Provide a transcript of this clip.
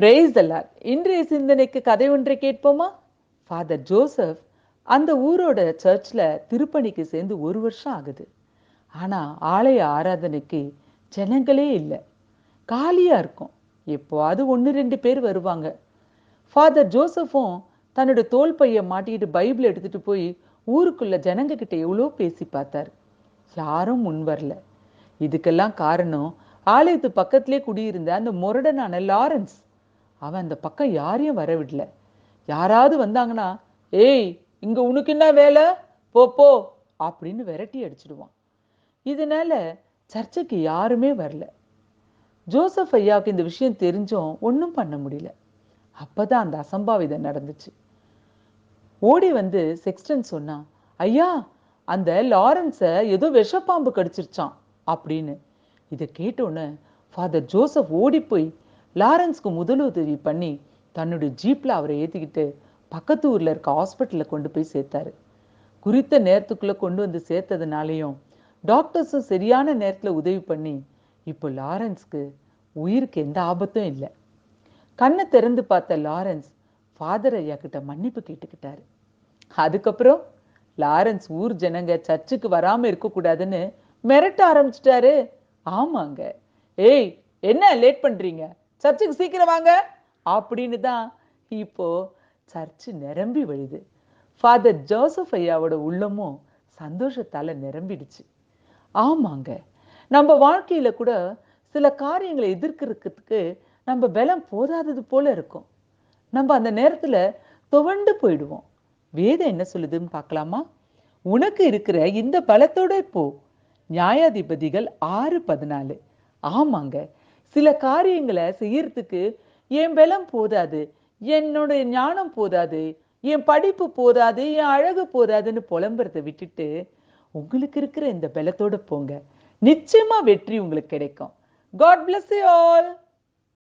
Brace தல்லார் இன்றைய சிந்தனைக்கு கதை ஒன்றை கேட்போமா? ஃபாதர் ஜோசப் அந்த ஊரோட சர்ச்சில் திருப்பணிக்கு சேர்ந்து ஒரு வருஷம் ஆகுது. ஆனால் ஆலய ஆராதனைக்கு ஜனங்களே இல்லை. காலியாக இருக்கும். எப்போவாது ஒன்று ரெண்டு பேர் வருவாங்க. ஃபாதர் ஜோசஃபும் தன்னோட தோல் பையை மாட்டிக்கிட்டு பைபிள் எடுத்துகிட்டு போய் ஊருக்குள்ளே ஜனங்கக்கிட்ட எவ்வளோ பேசி பார்த்தார். யாரும் முன் வரல. இதுக்கெல்லாம் காரணம் ஆலயத்து பக்கத்திலே குடியிருந்த அந்த முரடனான லாரன்ஸ். அவன் அந்த பக்கம் யாரையும் வர விடல யாராவது வந்தாங்கன்னா ஏய் இங்க உனக்கு என்ன வேலை? போ போ அப்படின்னு விரட்டி அடிச்சிடுவான். இதனால சர்ச்சுக்கு யாருமே வரல. ஜோசப் ஐயாவுக்கு இந்த விஷயம் தெரிஞ்சும் ஒன்றும் பண்ண முடியல. அப்போதான் அந்த அசம்பாவிதம் நடந்துச்சு. ஓடி வந்து செக்ஸ்டன் சொன்னான் ஐயா அந்த லாரன்ஸை ஏதோ விஷப்பாம்பு கடிச்சிருச்சான் அப்படின்னு. இதை கேட்டோன்னே ஃபாதர் ஜோசப் ஓடி போய் லாரன்ஸ்க்கு முதலுதவி பண்ணி தன்னுடைய ஜீப்பில் அவரை ஏற்றிக்கிட்டு பக்கத்து ஊரில் இருக்க ஹாஸ்பிட்டலில் கொண்டு போய் சேர்த்தாரு. குறித்த நேரத்துக்குள்ளே கொண்டு வந்து சேர்த்ததுனாலையும் டாக்டர்ஸும் சரியான நேரத்தில் உதவி பண்ணி இப்போ லாரன்ஸ்க்கு உயிருக்கு எந்த ஆபத்தும் இல்லை. கண்ணை திறந்து பார்த்த லாரன்ஸ் ஃபாதர் ஐயா கிட்ட மன்னிப்பு கேட்டுக்கிட்டாரு. அதுக்கப்புறம் லாரன்ஸ் ஊர் ஜனங்க சர்ச்சுக்கு வராமல் இருக்கக்கூடாதுன்னு மிரட்ட ஆரம்பிச்சிட்டாரு. ஆமாங்க. ஏய் என்ன லேட் பண்ணுறீங்க சர்ச்சுக்கு சீக்கிரம் வாங்க. அப்படின்னு தான் இப்போ சர்ச்சு நிரம்பி வழிது ஃபாதர் ஜோசப் ஐயாவோட உள்ளமும் சந்தோஷத்தால் நிரம்பிடுச்சு. ஆமாங்க. நம்ம வாழ்க்கையில கூட சில காரியங்களை எதிர்க்கிறதுக்கு நம்ம பலம் போதாதது போல இருக்கும். நம்ம அந்த நேரத்தில் துவண்டு போயிடுவோம். வேதம் என்ன சொல்லுதுன்னு பார்க்கலாமா? உனக்கு இருக்கிற இந்த பலத்தோட போ. நியாயாதிபதிகள் ஆறு பதினாலு. ஆமாங்க. சில காரியங்களை செய்யறதுக்கு என் பலம் போதாது என்னுடைய ஞானம் போதாது என் படிப்பு போதாது என் அழகு போதாதுன்னு புலம்புறதை விட்டுட்டு உங்களுக்கு இருக்கிற இந்த பலத்தோட போங்க. நிச்சயமா வெற்றி உங்களுக்கு கிடைக்கும். God bless you all